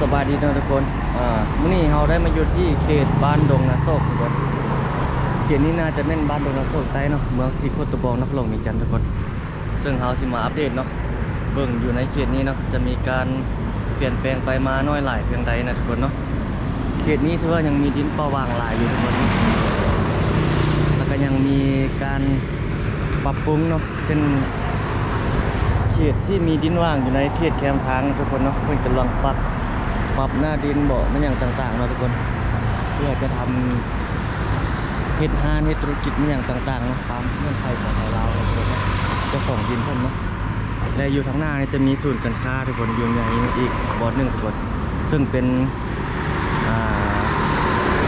สบายดีนะทุกคน อ่ามื้อนี้เราได้มาอยู่ที่เขตบ้านดงนาโศกทุกคน เขตนี้น่าจะแม่นบ้านดงนาโศกใต้เนาะ เมืองสีโคตรบองนครหลงมีจันท์ทุกคน ซึ่งเราสิมาอัปเดตเนาะ เบิ่งอยู่ในเขตนี้เนาะ จะมีการเปลี่ยนแปลงไปมาน้อยหลายเพียงใดนะทุกคนเนาะ เขตนี้ถือว่ายังมีดินเปล่าวางหลายอยู่ทุกคน แล้วก็ยังมีการปรับปรุงเนาะเช่นเขตที่มีดินว่างอยู่ในเขตแคมทางทุกคนเนาะเพิ่นกำลังปรับ ปรับหน้าดินบ่มันอย่างต่างๆนะทุกคน เพื่อจะทำเฮ็ดห้านเฮ็ดธุรกิจมันอย่างต่างๆนะตามเงื่อนไขของเราวทุกคนเนาะจ้าของดินเพิ่นเนาะและอยู่ทางหน้านี่จะมีศูนย์การค้าทุกคนอยู่ใหญ่อีกบอร์ดหนึ่งทุกคนซึ่งเป็น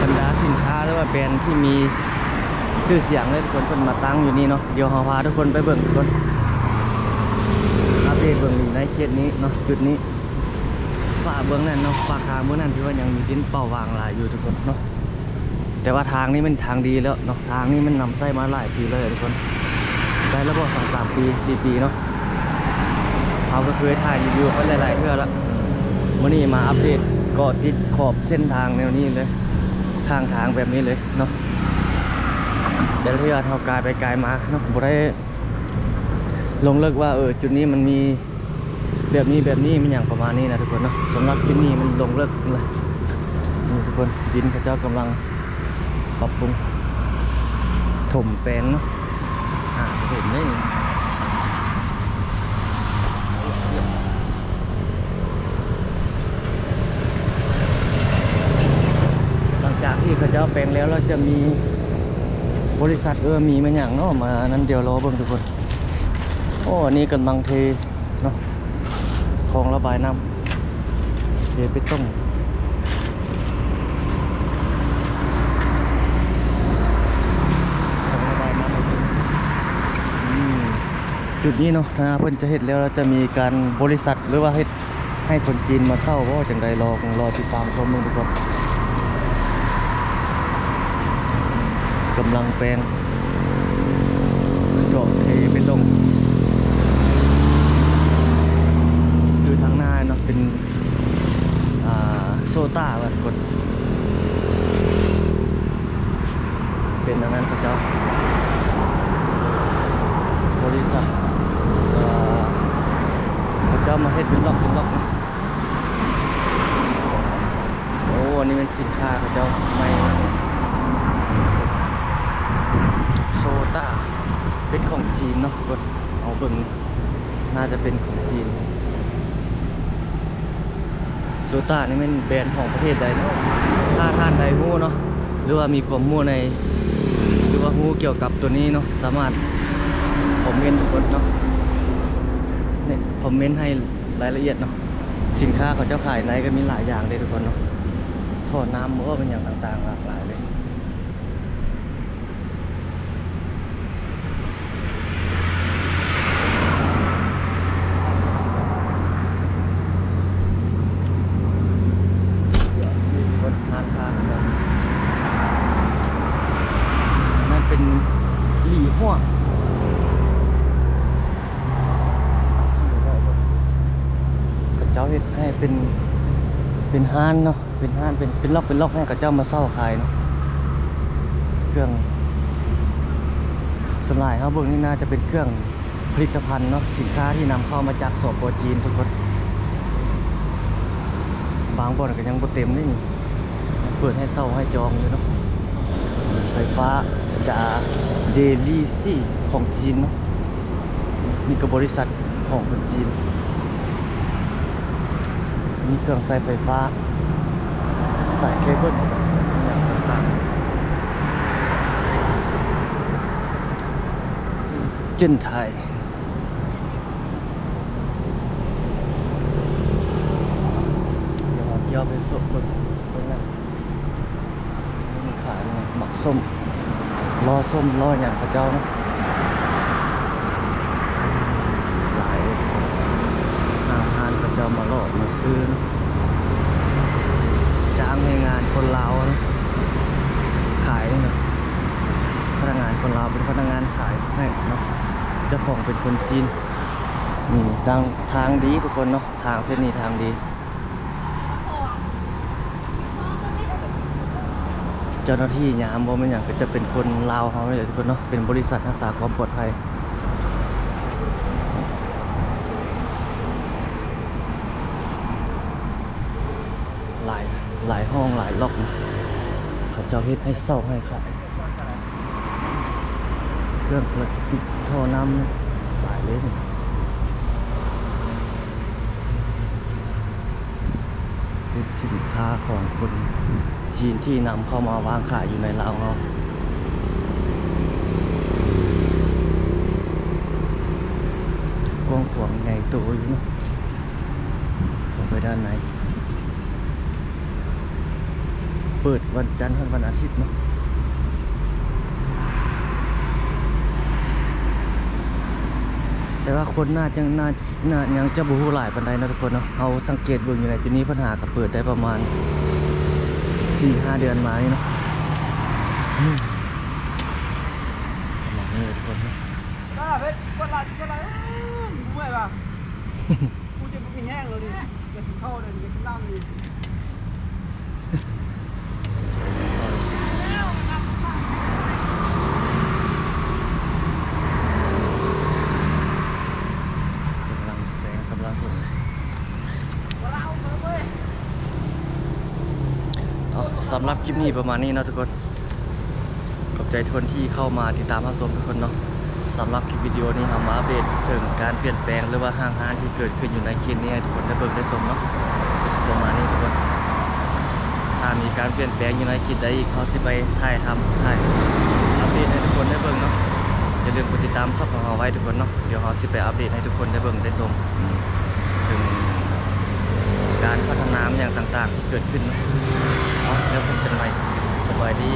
บรรดาสินค้าหรือว่าแบรนด์ที่มีชื่อเสียงเลยทุกคนเพิ่นมาตั้งอยู่นี่เนาะเดี๋ยวเราพาทุกคนไปเบิ่งทุกคนอัปเดตเบื้องนี้ในเขตนี้เนาะจุดนี้ ฝ่าเบื้องนั้นเนาะฝ่าคางเบื้องนั้นที่ว่ายังมีดินเป่าวางหลายอยู่ทุกคนเนาะแต่ว่าทางนี้มันทางดีแล้วเนาะทางนี้มันนำไส้มาหลายปีเลยทุกคนได้แล้วก็สองสามปีสี่ปีเนาะเขาก็เคยถ่ายรีวิวไปหลายๆเพื่อแล้ววันนี้มาอัปเดตกาะติดขอบเส้นทางแนวนี้เลยข้างทางแบบนี้เลยเนาะเดี๋ยวเพื่อเท่ากายไปกายมาเนาะบ่ได้ลงเลิกว่าเออจุดนี้มันมี แบบนี้แบบนี้มันอย่างประมาณนี้นะทุกคนเนาะสำหรับคลิปนี้มันลงเลิกเลยนี่ทุกคนดินเขาเจ้ากำลังปรับปรุงถมแปลงเนาะอ่าเห็นได้หลังจากที่เขาเจ้าแปลงแล้วเราจะมีบริษัทเออมีมันอย่างเนาะมานั้นเดี๋ยวรอเบิ่งทุกคนโอ้นนี้กำลังเทเนาะ คลองระบายน้ำเทไปต้งคลองระบายน้มจุดนี้เนาะถ้าเพิ่นจะเฮ็ดแล้วเราจะมีการบริษัทหรือว่าเฮ็ดให้คนจีนมาเข้าเพราะว่าจังใดรอรอติดตามชมนึงทุกคนกำลังแปลงเจาะเทไปตรง คือทางหน้าเนาะเป็นอ่าโซ ต้าแบบกด เป็นอันนั้นพระเจ้า บริษัทเอ่อพระเจ้ามาเฮ็ดเป็นล็อกเป็นล็อกนะโอ้อันนี้เป็นสินค้าพระเจ้าไม่โซต้าเป็นของจีนเนาะทุกคนเอาเบิ่งน่าจะเป็นของจีน โซต้านี่เป็นแบรนด์ของประเทศใดเนาะถ้าท่านใดหู้เนาะหรือว่ามีความหู้ใน หรือว่าหู้เกี่ยวกับตัวนี้เนาะสามารถคอมเมนต์ทุกคนเนาะเนี่ยคอมเมนต์ให้รายละเอียดเนาะสินค้าเขาเจ้าขายในก็มีหลายอย่างเลยทุกคนเนาะถอดน้ำมันก็เป็นอย่างต่างๆหลากหลายเลย บนทางทางครับนั่นเป็น หลี่หัวเขาเจ้าเฮ็ดให้เป็นเป็นห้านเนาะเป็นห้านเป็นเป็นล็อกเป็นล็อกให้เขาเจ้ามาเศร้าขายเนาะเครื่องสลายครับเบื้องนี้น่าจะเป็นเครื่องผลิตภัณฑ์เนาะสินค้าที่นำเข้ามาจากสปจีนทุกคนบางบ่อนก็ยังบ่เต็มนี่งเปิดให้เช่าให้จองอยู่เนาะไฟฟ้า จาเดลี่ซี่ของจีนเนาะนี่ก็บริษัทของคนจีน มีเครื่องใส่ไฟฟ้า สายเคเบิลอย่างต่างๆเจนไทยเดี๋ยวเอาเกี่ยวไปสดบิ่งตรงนั้นมันขายหมักส้ม อส้มรออย่างพระเจ้านะหลายอาหารพระเจ้ามาหลอกมาซื้อนะจ้างให้งานคนลาวนะขายนะพนักงานคนลาวเป็นพนักงานขายให้เนาะเจ้าของเป็นคนจีนนี่ดังทางดีทุกคนเนาะทางเส้นนี้ทางดี พอ จ้าหน้าที่ยามบ่ม่นหยังก็จะเป็นคนลาวเฮานี่แหละทุกคนเนาะเป็นบริษัทรักษาความปลอดภัยหลายหลายห้องหลายล็อกเขาเจ้าเฮ็ดให้เศร้าให้ขายเครื่องพลาสติกท่อน้ำหลายเลยนี่เป็นสินค้าของคน จีนที่นำเข้ามาวางขายอยู่ในลาวเรากว้างขวางใหญ่โตอยู่เนาะเข้าไปด้านในเปิดวันจันทร์วันอาทิตย์เนาะแต่ว่าคนน่าจะน่าน่ายังจะบูฮูหลายปันไดนะทุกคนเนาะเอาสังเกตเบิ่งอยู่ในจุดนี้ปัญหาก็เปิดได้ประมาณ 4-5เดือนมานี่นาะอืมประมาณนี้เลยทุกคนนาะได้เฮ้ยกดไหลกดไหลเมื่อยป่ะกูจะไม่มีแห้งเลยดิจะกินข้าวเลยอยากกินน้ำดิ กำลังแสงกำลังสดเอา สำหรับคลิปนี้ประมาณนี้เนาะทุกคน ขอบใจทุกคนที่เข้ามาติดตามรับชมทุกคนเนาะสำหรับคลิปวิดีโอนี้เรามาอัปเดตถึงการเปลี่ยนแปลงหรือว่าห้างห้านที่เกิดขึ้นอยู่ในเขตนี้ให้ทุกคนได้เบิ่งได้ชมเนาะประมาณนี้ทุกคน ถ้ามีการเปลี่ยนแปลงอยู่ในเขตใดอีกเขาสิไปถ่ายทำถ่ายอัปเดตให้ทุกคนได้เบิ่งเนาะอย่าลืมกดติดตามช่องของเราไว้ทุกคนเนาะเดี๋ยวเราสิไปอัปเดตให้ทุกคนได้เบิ่งได้ชมถึง การพัฒนาอย่างต่างๆที่เกิดขึ้นเนาะแล้วพบกันไรสบายดี